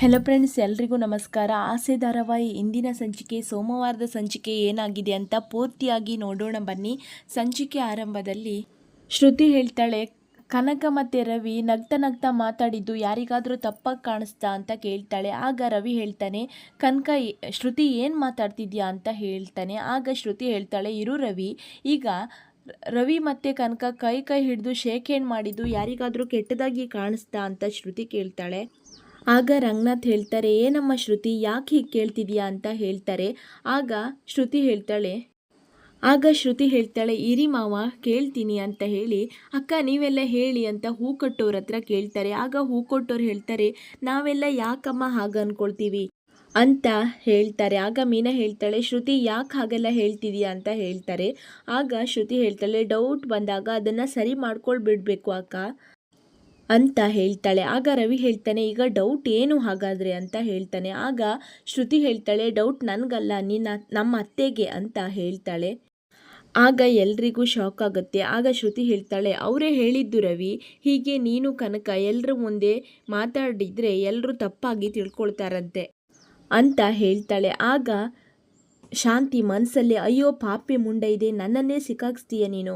Hello friends ಎಲ್ರಿಗೂ ನಮಸ್ಕಾರ. ಆಸೆ ಧಾರಾವಾಹಿ ಇಂದಿನ ಸಂಚಿಕೆ, ಸೋಮವಾರದ ಸಂಚಿಕೆ ಏನಾಗಿದೆ ಅಂತ ಪೂರ್ತಿಯಾಗಿ ನೋಡೋಣ ಬನ್ನಿ. ಸಂಚಿಕೆ ಆರಂಭದಲ್ಲಿ ಶ್ರುತಿ ಹೇಳ್ತಾಳೆ, ಕನಕ ಮತ್ತು ರವಿ ನಗ್ತಾ ನಗ್ತಾ ಮಾತಾಡಿದ್ದು ಯಾರಿಗಾದರೂ ತಪ್ಪಾಗಿ ಕಾಣಿಸ್ತಾ ಅಂತ ಕೇಳ್ತಾಳೆ. ಆಗ ರವಿ ಹೇಳ್ತಾನೆ, ಕನಕ, ಶ್ರುತಿ ಏನು ಮಾತಾಡ್ತಿದ್ಯಾ ಅಂತ ಹೇಳ್ತಾನೆ. ಆಗ ಶ್ರುತಿ ಹೇಳ್ತಾಳೆ, ಇರು ರವಿ, ಈಗ ರವಿ ಮತ್ತು ಕನಕ ಕೈ ಕೈ ಹಿಡಿದು ಶೇಕ್ ಹ್ಯಾಂಡ್ ಮಾಡಿದ್ದು ಯಾರಿಗಾದರೂ ಕೆಟ್ಟದಾಗಿ ಕಾಣಿಸ್ತಾ ಅಂತ ಶ್ರುತಿ ಕೇಳ್ತಾಳೆ. ಆಗ ರಂಗನಾಥ್ ಹೇಳ್ತಾರೆ ಏನಮ್ಮ ಶ್ರುತಿ, ಯಾಕೆ ಹೀಗೆ ಕೇಳ್ತಿದೀಯಾ ಅಂತ ಹೇಳ್ತಾರೆ. ಆಗ ಶ್ರುತಿ ಹೇಳ್ತಾಳೆ, ಆಗ ಶ್ರುತಿ ಹೇಳ್ತಾಳೆ, ಇರಿ ಮಾವ, ಕೇಳ್ತೀನಿ ಅಂತ ಹೇಳಿ. ಅಕ್ಕ, ನೀವೆಲ್ಲ ಹೇಳಿ ಅಂತ ಹೂ ಕೊಟ್ಟವ್ರ ಹತ್ರ ಕೇಳ್ತಾರೆ. ಆಗ ಹೂ ಕೊಟ್ಟೋರು ಹೇಳ್ತಾರೆ, ನಾವೆಲ್ಲ ಯಾಕಮ್ಮ ಹಾಗೆ ಅಂದ್ಕೊಳ್ತೀವಿ ಅಂತ ಹೇಳ್ತಾರೆ. ಆಗ ಮೀನಾ ಹೇಳ್ತಾಳೆ, ಶ್ರುತಿ, ಯಾಕೆ ಹಾಗೆಲ್ಲ ಹೇಳ್ತಿದೀಯಾ ಅಂತ ಹೇಳ್ತಾರೆ. ಆಗ ಶ್ರುತಿ ಹೇಳ್ತಾಳೆ, ಡೌಟ್ ಬಂದಾಗ ಅದನ್ನು ಸರಿ ಮಾಡ್ಕೊಳ್ಬಿಡ್ಬೇಕು ಅಕ್ಕ. ಅಂತ ಹೇಳ್ತಾಳೆ. ಆಗ ರವಿ ಹೇಳ್ತಾನೆ, ಈಗ ಡೌಟ್ ಏನು ಹಾಗಾದರೆ? ಅಂತ ಹೇಳ್ತಾನೆ. ಆಗ ಶ್ರುತಿ ಹೇಳ್ತಾಳೆ ಡೌಟ್ ನನಗಲ್ಲ ನಿನ್ನ ನಮ್ಮ ಅತ್ತೆಗೆ ಅಂತ ಹೇಳ್ತಾಳೆ. ಆಗ ಎಲ್ರಿಗೂ ಶಾಕ್ ಆಗುತ್ತೆ. ಆಗ ಶ್ರುತಿ ಹೇಳ್ತಾಳೆ, ಅವರೇ ಹೇಳಿದ್ದು ರವಿ, ಹೀಗೆ ನೀನು ಕನಕ ಎಲ್ಲರ ಮುಂದೆ ಮಾತಾಡಿದರೆ ಎಲ್ಲರೂ ತಪ್ಪಾಗಿ ತಿಳ್ಕೊಳ್ತಾರಂತೆ ಅಂತ ಹೇಳ್ತಾಳೆ. ಆಗ ಶಾಂತಿ ಮನಸ್ಸಲ್ಲಿ ಅಯ್ಯೋ, ಪಾಪಿ ಮುಂಡ ಇದೆ ನನ್ನನ್ನೇ ಸಿಕ್ಕಾಕ್ಸ್ತೀಯ ನೀನು?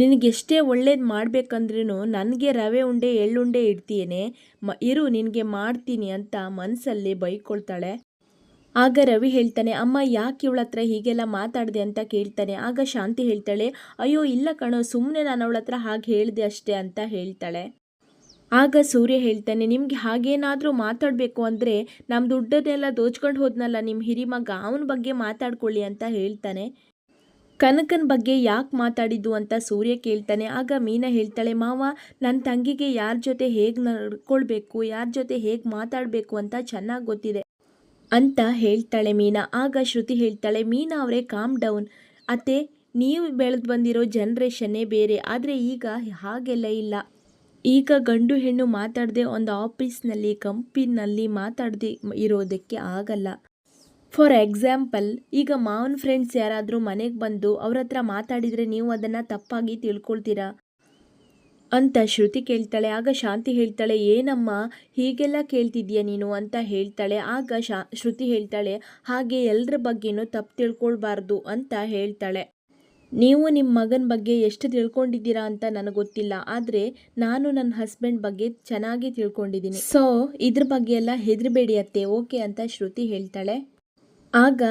ನಿನಗೆಷ್ಟೇ ಒಳ್ಳೇದು ಮಾಡಬೇಕಂದ್ರೂ ನನಗೆ ರವೆ ಉಂಡೆ ಎಳ್ಳುಂಡೆ ಇಡ್ತೀಯೇನೆ. ಮ, ಇರು, ನಿನಗೆ ಮಾಡ್ತೀನಿ ಅಂತ ಮನಸ್ಸಲ್ಲಿ ಬೈಕೊಳ್ತಾಳೆ. ಆಗ ರವಿ ಹೇಳ್ತಾನೆ, ಅಮ್ಮ, ಯಾಕೆ ಇವಳ ಹತ್ರ ಹೀಗೆಲ್ಲ ಮಾತಾಡಿದೆ ಅಂತ ಕೇಳ್ತಾನೆ? ಆಗ ಶಾಂತಿ ಹೇಳ್ತಾಳೆ, ಅಯ್ಯೋ, ಇಲ್ಲ ಕಣೋ ಸುಮ್ಮನೆ ನಾನು ಅವಳ ಹತ್ರ ಹಾಗೆ ಹೇಳಿದೆ ಅಷ್ಟೇ ಅಂತ ಹೇಳ್ತಾಳೆ. ಆಗ ಸೂರ್ಯ ಹೇಳ್ತಾನೆ, ನಿಮಗೆ ಹಾಗೇನಾದರೂ ಮಾತಾಡಬೇಕು ಅಂದರೆ ನಮ್ಮ ದುಡ್ಡನ್ನೆಲ್ಲ ದೋಚ್ಕೊಂಡು ಹೋದ್ನಲ್ಲ ನಿಮ್ಮ ಹಿರಿಮಗ, ಅವನ ಬಗ್ಗೆ ಮಾತಾಡ್ಕೊಳ್ಳಿ ಅಂತ ಹೇಳ್ತಾನೆ. ಕನಕನ ಬಗ್ಗೆ ಯಾಕೆ ಮಾತಾಡಿದ್ದು ಅಂತ ಸೂರ್ಯ ಕೇಳ್ತಾನೆ. ಆಗ ಮೀನಾ ಹೇಳ್ತಾಳೆ, ಮಾವ ನನ್ನ ತಂಗಿಗೆ ಯಾರ ಜೊತೆ ಹೇಗೆ ನಡ್ಕೊಳ್ಬೇಕು, ಯಾರ ಜೊತೆ ಹೇಗೆ ಮಾತಾಡಬೇಕು ಅಂತ ಚೆನ್ನಾಗಿ ಗೊತ್ತಿದೆ ಅಂತ ಹೇಳ್ತಾಳೆ ಮೀನಾ. ಆಗ ಶ್ರುತಿ ಹೇಳ್ತಾಳೆ, ಮೀನಾ ಅವರೇ ಕಾಮ್ ಡೌನ್ ಅತ್ತೆ, ನೀವು ಬೆಳೆದು ಬಂದಿರೋ ಜನ್ರೇಷನ್ನೇ ಬೇರೆ, ಆದರೆ ಈಗ ಹಾಗೆಲ್ಲ ಇಲ್ಲ. ಈಗ ಗಂಡು ಹೆಣ್ಣು ಮಾತಾಡದೆ ಒಂದು ಆಫೀಸ್ನಲ್ಲಿ ಕಂಪಿನಲ್ಲಿ ಮಾತಾಡದೆ ಇರೋದಕ್ಕೆ ಆಗಲ್ಲ. ಫಾರ್ ಎಕ್ಸಾಂಪಲ್ ಈಗ ಮಾವನ ಫ್ರೆಂಡ್ಸ್ ಯಾರಾದರೂ ಮನೆಗೆ ಬಂದು ಅವ್ರ ಹತ್ರ ಮಾತಾಡಿದರೆ ನೀವು ಅದನ್ನು ತಪ್ಪಾಗಿ ತಿಳ್ಕೊಳ್ತೀರಾ? ಅಂತ ಶ್ರುತಿ ಕೇಳ್ತಾಳೆ. ಆಗ ಶಾಂತಿ ಹೇಳ್ತಾಳೆ, ಏನಮ್ಮ, ಹೀಗೆಲ್ಲ ಕೇಳ್ತಿದ್ಯಾ ನೀನು? ಅಂತ ಹೇಳ್ತಾಳೆ. ಆಗ ಶಾ, ಶ್ರುತಿ ಹೇಳ್ತಾಳೆ, ಹಾಗೆ ಎಲ್ಲರ ಬಗ್ಗೆನೂ ತಪ್ಪು ತಿಳ್ಕೊಳ್ಬಾರ್ದು ಅಂತ ಹೇಳ್ತಾಳೆ. ನೀವು ನಿಮ್ಮ ಮಗನ ಬಗ್ಗೆ ಎಷ್ಟು ತಿಳ್ಕೊಂಡಿದ್ದೀರಾ ಅಂತ ನನಗೆ ಗೊತ್ತಿಲ್ಲ. ಆದರೆ ನಾನು ನನ್ನ ಹಸ್ಬೆಂಡ್ ಬಗ್ಗೆ ಚೆನ್ನಾಗಿ ತಿಳ್ಕೊಂಡಿದ್ದೀನಿ. ಸೊ ಇದ್ರ ಬಗ್ಗೆ ಎಲ್ಲ ಹೆದರಬೇಡಿ ಅತ್ತೆ. ಓಕೆ ಅಂತ ಶ್ರುತಿ ಹೇಳ್ತಾಳೆ. ಆಗ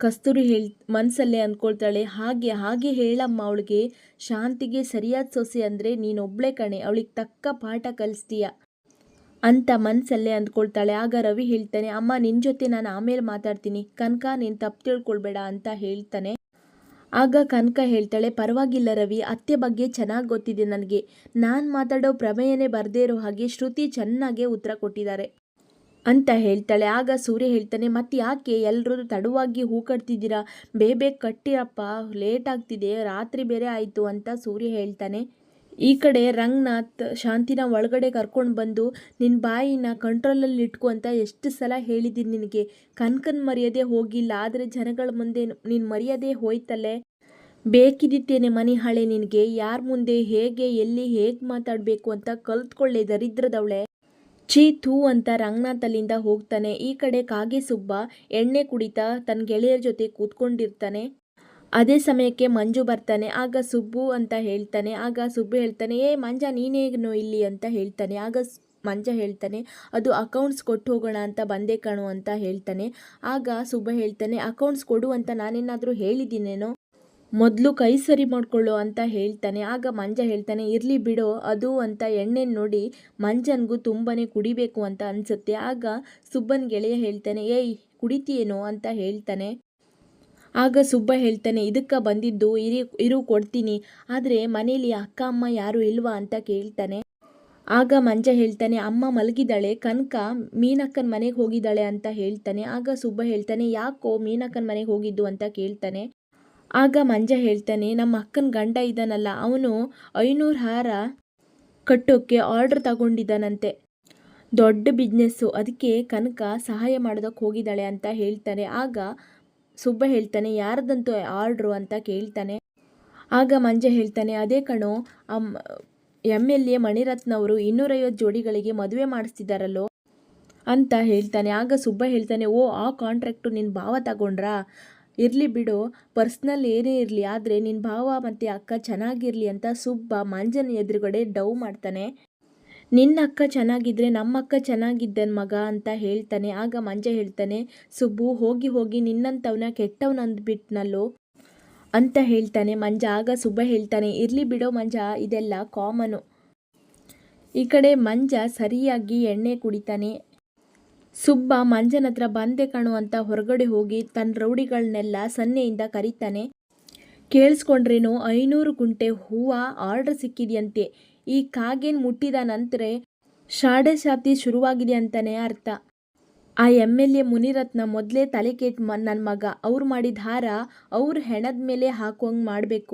ಕಸ್ತೂರಿ ಹೇಳ್ ಮನಸ್ಸಲ್ಲೇ ಅಂದ್ಕೊಳ್ತಾಳೆ ಹಾಗೆ ಹಾಗೆ ಹೇಳಮ್ಮ ಅವಳಿಗೆ. ಶಾಂತಿಗೆ ಸರಿಯಾದ ಸೊಸೆ ಅಂದರೆ ನೀನೊಬ್ಳೆ ಕಣೆ. ಅವಳಿಗೆ ತಕ್ಕ ಪಾಠ ಕಲಿಸ್ತೀಯ. ಅಂತ ಮನಸ್ಸಲ್ಲೇ ಅಂದ್ಕೊಳ್ತಾಳೆ ಆಗ ರವಿ ಹೇಳ್ತಾನೆ, ಅಮ್ಮ ನಿನ್ನ ಜೊತೆ ನಾನು ಆಮೇಲೆ ಮಾತಾಡ್ತೀನಿ. ಕನಕ, ನೀನು ತಪ್ಪು ತಿಳ್ಕೊಳ್ಬೇಡ ಅಂತ ಹೇಳ್ತಾನೆ. ಆಗ ಕನಕ ಹೇಳ್ತಾಳೆ, ಪರವಾಗಿಲ್ಲ ರವಿ. ಅತ್ತೆ ಬಗ್ಗೆ ಚೆನ್ನಾಗಿ ಗೊತ್ತಿದೆ ನನಗೆ. ನಾನು ಮಾತಾಡೋ ಪ್ರಮೇಯನೇ ಬರದೇ ಇರೋ ಹಾಗೆ ಶ್ರುತಿ ಚೆನ್ನಾಗೇ ಉತ್ತರ ಕೊಟ್ಟಿದ್ದಾರೆ. ಅಂತ ಹೇಳ್ತಾಳೆ. ಆಗ ಸೂರ್ಯ ಹೇಳ್ತಾನೆ, ಮತ್ತೆ ಯಾಕೆ ಎಲ್ಲರೂ ತಡವಾಗಿ ಹೂ ಕಟ್ತಿದ್ದೀರಾ? ಬೇಗ ಕಟ್ಟಿರಪ್ಪ, ಲೇಟ್ ಆಗ್ತಿದೆ, ರಾತ್ರಿ ಬೇರೆ ಆಯಿತು ಅಂತ ಸೂರ್ಯ ಹೇಳ್ತಾನೆ. ಈ ಕಡೆ ರಂಗನಾಥ್ ಶಾಂತಿನ ಒಳಗಡೆ ಕರ್ಕೊಂಡು ಬಂದು ನಿನ್ನ ಬಾಯಿನ ಕಂಟ್ರೋಲಲ್ಲಿ ಇಟ್ಕೊ ಅಂತ ಎಷ್ಟು ಸಲ ಹೇಳಿದ್ದೀನಿ ನಿನಗೆ. ಕನ್ಕನ್ ಮರ್ಯಾದೆ ಹೋಗಿಲ್ಲ, ಆದರೆ ಜನಗಳ ಮುಂದೆ ನಿನ್ನ ಮರ್ಯಾದೆ ಹೋಯ್ತಲ್ಲೇ. ಬೇಕಿದಿತ್ತೇನೆ ಮನೆ ಹಳೆ ನಿನಗೆ. ಯಾರ ಮುಂದೆ, ಹೇಗೆ, ಎಲ್ಲಿ, ಹೇಗೆ ಮಾತಾಡಬೇಕು ಅಂತ ಕಲ್ತ್ಕೊಳ್ಳೆ ದರಿದ್ರದವಳೆ. ಛೀ ಥೂ ಅಂತ ರಂಗನಾಥ್ ಅಲ್ಲಿಂದ ಹೋಗ್ತಾನೆ. ಈ ಕಡೆ ಕಾಗೆ ಸುಬ್ಬ ಎಣ್ಣೆ ಕುಡಿತಾ ತನ್ನ ಗೆಳೆಯರ ಜೊತೆ ಕೂತ್ಕೊಂಡಿರ್ತಾನೆ. ಅದೇ ಸಮಯಕ್ಕೆ ಮಂಜು ಬರ್ತಾನೆ. ಆಗ ಸುಬ್ಬು ಅಂತ ಹೇಳ್ತಾನೆ. ಆಗ ಸುಬ್ಬು ಹೇಳ್ತಾನೆ, ಏ ಮಂಜ ನೀನೇನು ಇಲ್ಲಿ? ಅಂತ ಹೇಳ್ತಾನೆ. ಆಗ ಮಂಜ ಹೇಳ್ತಾನೆ, ಅದು ಅಕೌಂಟ್ಸ್ ಕೊಟ್ಟು ಹೋಗೋಣ ಅಂತ ಬಂದೆ ಕಣು ಅಂತ ಹೇಳ್ತಾನೆ. ಆಗ ಸುಬ್ಬ ಹೇಳ್ತಾನೆ ಅಕೌಂಟ್ಸ್ ಕೊಡು ಅಂತ ನಾನೇನಾದರೂ ಹೇಳಿದ್ದೀನೇನೋ? ಮೊದಲು ಕೈ ಸರಿ ಮಾಡ್ಕೊಳ್ಳು ಅಂತ ಹೇಳ್ತಾನೆ, ಆಗ ಮಂಜ ಹೇಳ್ತಾನೆ, ಇರಲಿ ಬಿಡೋ, ಅದು ಅಂತ ಎಣ್ಣೆ ನೋಡಿ ಮಂಜನಿಗೂ ತುಂಬಾ ಕುಡಿಬೇಕು ಅಂತ ಅನಿಸುತ್ತೆ. ಆಗ ಸುಬ್ಬನ ಗೆಳೆಯ ಹೇಳ್ತಾನೆ, ಏಯ್, ಕುಡಿತೀಯೇನೋ ಅಂತ ಹೇಳ್ತಾನೆ. ಆಗ ಸುಬ್ಬ ಹೇಳ್ತಾನೆ, ಇದಕ್ಕೆ ಬಂದಿದ್ದು ಇರಿ, ಇರು ಕೊಡ್ತೀನಿ, ಆದರೆ ಮನೇಲಿ ಅಕ್ಕ, ಅಮ್ಮ ಯಾರೂ ಇಲ್ವಾ ಅಂತ ಕೇಳ್ತಾನೆ. ಆಗ ಮಂಜ ಹೇಳ್ತಾನೆ, ಅಮ್ಮ ಮಲಗಿದ್ದಾಳೆ, ಕನಕ ಮೀನಕ್ಕನ ಮನೆಗೆ ಹೋಗಿದ್ದಾಳೆ ಅಂತ ಹೇಳ್ತಾನೆ. ಆಗ ಸುಬ್ಬ ಹೇಳ್ತಾನೆ, ಯಾಕೋ ಮೀನಕ್ಕನ ಮನೆಗೆ ಹೋಗಿದ್ದು ಅಂತ ಕೇಳ್ತಾನೆ. ಆಗ ಮಂಜ ಹೇಳ್ತಾನೆ, ನಮ್ಮ ಅಕ್ಕನ ಗಂಡ ಇದ್ದಾನಲ್ಲ ಅವನು ಐನೂರು ಹಾರ ಕಟ್ಟೋಕ್ಕೆ ಆರ್ಡ್ರ್ ತಗೊಂಡಿದ್ದಾನಂತೆ ದೊಡ್ಡ ಬಿಸ್ನೆಸ್ಸು ಅದಕ್ಕೆ ಕನಕ ಸಹಾಯ ಮಾಡೋದಕ್ಕೆ ಹೋಗಿದ್ದಾಳೆ ಅಂತ ಹೇಳ್ತಾನೆ. ಆಗ ಸುಬ್ಬ ಹೇಳ್ತಾನೆ, ಯಾರ್ದಂತೂ ಆರ್ಡ್ರು ಅಂತ ಕೇಳ್ತಾನೆ. ಆಗ ಮಂಜ ಹೇಳ್ತಾನೆ, ಅದೇ ಕಣೋ ಎಂ ಎಲ್ ಎ ಮಣಿರತ್ನವರು ಇನ್ನೂರೈವತ್ತು ಜೋಡಿಗಳಿಗೆ ಮದುವೆ ಮಾಡಿಸ್ತಿದ್ದಾರಲ್ಲೋ ಅಂತ ಹೇಳ್ತಾನೆ. ಆಗ ಸುಬ್ಬ ಹೇಳ್ತಾನೆ, ಓ, ಆ ಕಾಂಟ್ರಾಕ್ಟು ನಿನ್ನ ಭಾವ ತಗೊಂಡ್ರಾ? ಇರಲಿ ಬಿಡು, ಪರ್ಸ್ನಲ್ ಏನೇ ಇರಲಿ, ಆದರೆ ನಿನ್ನ ಭಾವ ಮತ್ತು ಅಕ್ಕ ಚೆನ್ನಾಗಿರಲಿ ಅಂತ ಸುಬ್ಬ ಮಂಜನ ಎದುರುಗಡೆ ಡವ್ ಮಾಡ್ತಾನೆ. ನಿನ್ನ ಅಕ್ಕ ಚೆನ್ನಾಗಿದ್ದರೆ ನಮ್ಮ ಅಕ್ಕ ಚೆನ್ನಾಗಿದ್ದನ್ ಮಗ ಅಂತ ಹೇಳ್ತಾನೆ. ಆಗ ಮಂಜ ಹೇಳ್ತಾನೆ, ಸುಬ್ಬು ಹೋಗಿ ಹೋಗಿ ನಿನ್ನಂಥವನ್ನ ಕೆಟ್ಟವನ ಅಂದ್ಬಿಟ್ನಲ್ಲೋ ಅಂತ ಹೇಳ್ತಾನೆ. ಮಂಜ ಆಗ ಸುಬ್ಬ ಹೇಳ್ತಾನೆ, ಇರಲಿ ಬಿಡೋ ಮಂಜ, ಇದೆಲ್ಲ ಕಾಮನು ಈ ಕಡೆ ಮಂಜ ಸರಿಯಾಗಿ ಎಣ್ಣೆ ಕುಡಿತಾನೆ. ಸುಬ್ಬ ಮಂಜನ ಹತ್ರ ಬಂದೆ ಕಣು ಅಂತ ಹೊರಗಡೆ ಹೋಗಿ ತನ್ನ ರೌಡಿಗಳನ್ನೆಲ್ಲ ಸನ್ನೆಯಿಂದ ಕರೀತಾನೆ. ಕೇಳಿಸ್ಕೊಂಡ್ರೇನು ಐನೂರು ಗುಂಟೆ ಹೂವು ಆರ್ಡರ್ ಸಿಕ್ಕಿದೆಯಂತೆ. ಈ ಕಾಗೇನ್ ಮುಟ್ಟಿದ ನಂತರ ಶಾಡೆ ಶಾತಿ ಶುರುವಾಗಿದೆ ಅಂತಾನೆ ಅರ್ಥ. ಆ ಎಂ ಎಲ್ ಎ ಮುನಿರತ್ನ ಮೊದಲೇ ತಲೆ ಕೆಟ್ಟ ಮ ನನ್ನ ಮಗ, ಅವ್ರು ಮಾಡಿದ ಹಾರ ಅವ್ರ ಹೆಣದ ಮೇಲೆ ಹಾಕುವಂಗೆ ಮಾಡಬೇಕು.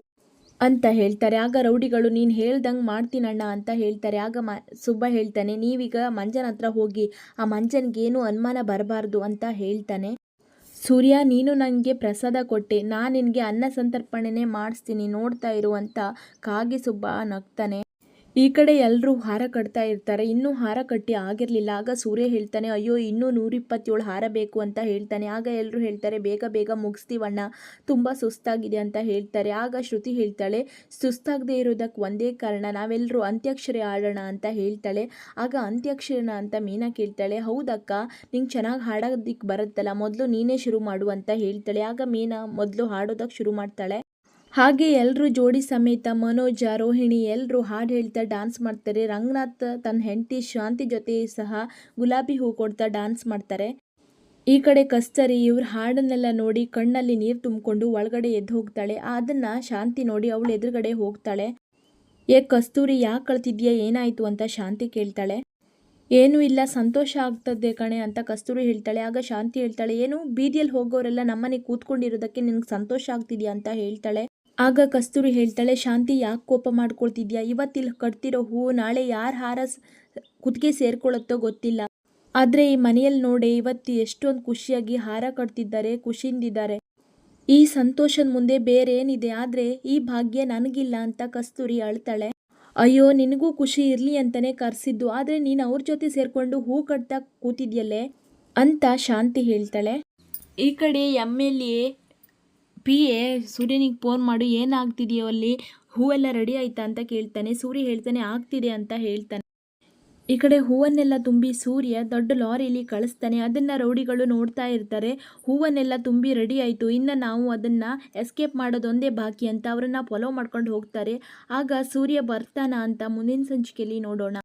ಅಂತ ಹೇಳ್ತಾರೆ. ಆಗ ರೌಡಿಗಳು, ನೀನು ಹೇಳ್ದಂಗೆ ಮಾಡ್ತೀನಣ್ಣ ಅಂತ ಹೇಳ್ತಾರೆ. ಆಗ ಮ, ಸುಬ್ಬ ಹೇಳ್ತಾನೆ, ನೀವೀಗ ಮಂಜನ ಹತ್ರ ಹೋಗಿ, ಆ ಮಂಜನಿಗೇನು ಅನುಮಾನ ಬರಬಾರ್ದು ಅಂತ ಹೇಳ್ತಾನೆ. ಸೂರ್ಯ, ನೀನು ನನಗೆ ಪ್ರಸಾದ ಕೊಟ್ಟೆ. ನಾನು ನಿನಗೆ ಅನ್ನ ಸಂತರ್ಪಣೆನೇ ಮಾಡಿಸ್ತೀನಿ, ನೋಡ್ತಾ ಇರು ಅಂತ ಕಾಗೆ ಸುಬ್ಬ ನಗ್ತಾನೆ. ಈ ಕಡೆ ಎಲ್ಲರೂ ಹಾರ ಕಟ್ತಾ ಇರ್ತಾರೆ. ಇನ್ನೂ ಹಾರ ಕಟ್ಟಿ ಆಗಿರಲಿಲ್ಲ. ಆಗ ಸೂರ್ಯ ಹೇಳ್ತಾನೆ, ಅಯ್ಯೋ, ಇನ್ನೂ ನೂರಿಪ್ಪತ್ತೇಳು ಹಾರ ಬೇಕು ಅಂತ ಹೇಳ್ತಾನೆ. ಆಗ ಎಲ್ಲರೂ ಹೇಳ್ತಾರೆ, ಬೇಗ ಬೇಗ ಮುಗಿಸ್ತೀವಣ್ಣ ತುಂಬ ಸುಸ್ತಾಗಿದೆ ಅಂತ ಹೇಳ್ತಾರೆ. ಆಗ ಶ್ರುತಿ ಹೇಳ್ತಾಳೆ, ಸುಸ್ತಾಗದೇ ಇರೋದಕ್ಕೆ ಒಂದೇ ಕಾರಣ ನಾವೆಲ್ಲರೂ ಅಂತ್ಯಾಕ್ಷರಿ ಆಡೋಣ ಅಂತ ಹೇಳ್ತಾಳೆ. ಆಗ ಅಂತ್ಯಾಕ್ಷರಿನ ಅಂತ ಮೀನಾ ಕೇಳ್ತಾಳೆ, ಹೌದಕ್ಕ, ನಿಂಗೆ ಚೆನ್ನಾಗಿ ಹಾಡೋದಕ್ಕೆ ಬರುತ್ತಲ್ಲ, ಮೊದಲು ನೀನೇ ಶುರು ಮಾಡು ಅಂತ ಹೇಳ್ತಾಳೆ. ಆಗ ಮೀನಾ ಮೊದಲು ಹಾಡೋದಕ್ಕೆ ಶುರು ಮಾಡ್ತಾಳೆ. ಹಾಗೆ ಎಲ್ಲರೂ ಜೋಡಿ ಸಮೇತ ಮನೋಜ, ರೋಹಿಣಿ ಎಲ್ಲರೂ ಹಾಡು ಹೇಳ್ತಾ ಡ್ಯಾನ್ಸ್ ಮಾಡ್ತಾರೆ. ರಂಗನಾಥ್ ತನ್ನ ಹೆಂಡತಿ ಶಾಂತಿ ಜೊತೆ ಸಹ ಗುಲಾಬಿ ಹೂ ಕೊಡ್ತಾ ಡ್ಯಾನ್ಸ್ ಮಾಡ್ತಾರೆ. ಈ ಕಡೆ ಕಸ್ತರಿ ಇವ್ರ ಹಾಡನ್ನೆಲ್ಲ ನೋಡಿ ಕಣ್ಣಲ್ಲಿ ನೀರು ತುಂಬಿಕೊಂಡು ಒಳಗಡೆ ಎದ್ದು ಹೋಗ್ತಾಳೆ. ಅದನ್ನು ಶಾಂತಿ ನೋಡಿ ಅವಳು ಎದುರುಗಡೆ ಹೋಗ್ತಾಳೆ. ಏ ಕಸ್ತೂರಿ, ಯಾಕೆ ಕಳ್ತಿದ್ಯಾ? ಏನಾಯಿತು? ಅಂತ ಶಾಂತಿ ಕೇಳ್ತಾಳೆ. ಏನೂ ಇಲ್ಲ, ಸಂತೋಷ ಆಗ್ತದೆ ಕಣೆ ಅಂತ ಕಸ್ತೂರಿ ಹೇಳ್ತಾಳೆ. ಆಗ ಶಾಂತಿ ಹೇಳ್ತಾಳೆ, ಏನು? ಬೀದಿಯಲ್ಲಿ ಹೋಗೋರೆಲ್ಲ ನಮ್ಮನೆ ಕೂತ್ಕೊಂಡಿರೋದಕ್ಕೆ ನಿನಗೆ ಸಂತೋಷ ಆಗ್ತಿದ್ಯಾ? ಅಂತ ಹೇಳ್ತಾಳೆ. ಆಗ ಕಸ್ತೂರಿ ಹೇಳ್ತಾಳೆ, ಶಾಂತಿ ಯಾಕೆ ಕೋಪ ಮಾಡ್ಕೊಳ್ತಿದ್ಯಾ? ಇವತ್ತಿಲ್ಲಿ ಕಟ್ತಿರೋ ಹೂವು ನಾಳೆ ಯಾರು ಹಾರ ಕುತ್ತಿಗೆ ಸೇರ್ಕೊಳ್ಳುತ್ತೋ ಗೊತ್ತಿಲ್ಲ. ಆದರೆ ಈ ಮನೆಯಲ್ಲಿ ನೋಡಿ ಇವತ್ತು ಎಷ್ಟೊಂದು ಖುಷಿಯಾಗಿ ಹಾರ ಕಟ್ತಿದ್ದಾರೆ, ಖುಷಿಯಿಂದಿದ್ದಾರೆ. ಈ ಸಂತೋಷದ ಮುಂದೆ ಬೇರೆ ಏನಿದೆ ಆದರೆ ಈ ಭಾಗ್ಯ ನನಗಿಲ್ಲ ಅಂತ ಕಸ್ತೂರಿ ಅಳ್ತಾಳೆ. ಅಯ್ಯೋ, ನಿನಗೂ ಖುಷಿ ಇರಲಿ ಅಂತಲೇ ಕರೆಸಿದ್ದು. ಆದರೆ ನೀನು ಅವ್ರ ಜೊತೆ ಸೇರಿಕೊಂಡು ಹೂ ಕಟ್ತಾ ಕೂತಿದ್ಯಲ್ಲೇ? ಅಂತ ಶಾಂತಿ ಹೇಳ್ತಾಳೆ. ಈ ಕಡೆ M L A P A ಸೂರ್ಯನಿಗೆ ಫೋನ್ ಮಾಡು, ಏನಾಗ್ತಿದೆಯೋ ಅಲ್ಲಿ, ಹೂವೆಲ್ಲ ರೆಡಿ ಆಯ್ತಾ ಅಂತ ಕೇಳ್ತಾನೆ. ಸೂರ್ಯ ಹೇಳ್ತಾನೆ, ಆಗ್ತಿದೆ ಅಂತ ಹೇಳ್ತಾನೆ. ಈ ಕಡೆ ಹೂವನ್ನೆಲ್ಲ ತುಂಬಿ ಸೂರ್ಯ ದೊಡ್ಡ ಲಾರಿಲಿ ಕಳಿಸ್ತಾನೆ. ಅದನ್ನು ರೌಡಿಗಳು ನೋಡ್ತಾ ಇರ್ತಾರೆ. ಹೂವನ್ನೆಲ್ಲ ತುಂಬಿ ರೆಡಿ ಆಯಿತು. ಇನ್ನು ನಾವು ಅದನ್ನು ಎಸ್ಕೇಪ್ ಮಾಡೋದೊಂದೇ ಬಾಕಿ ಅಂತ ಅವರನ್ನು ಫಾಲೋ ಮಾಡ್ಕೊಂಡು ಹೋಗ್ತಾರೆ. ಆಗ ಸೂರ್ಯ ಬರ್ತಾನ ಅಂತ ಮುಂದಿನ ಸಂಚಿಕೆಯಲ್ಲಿ ನೋಡೋಣ.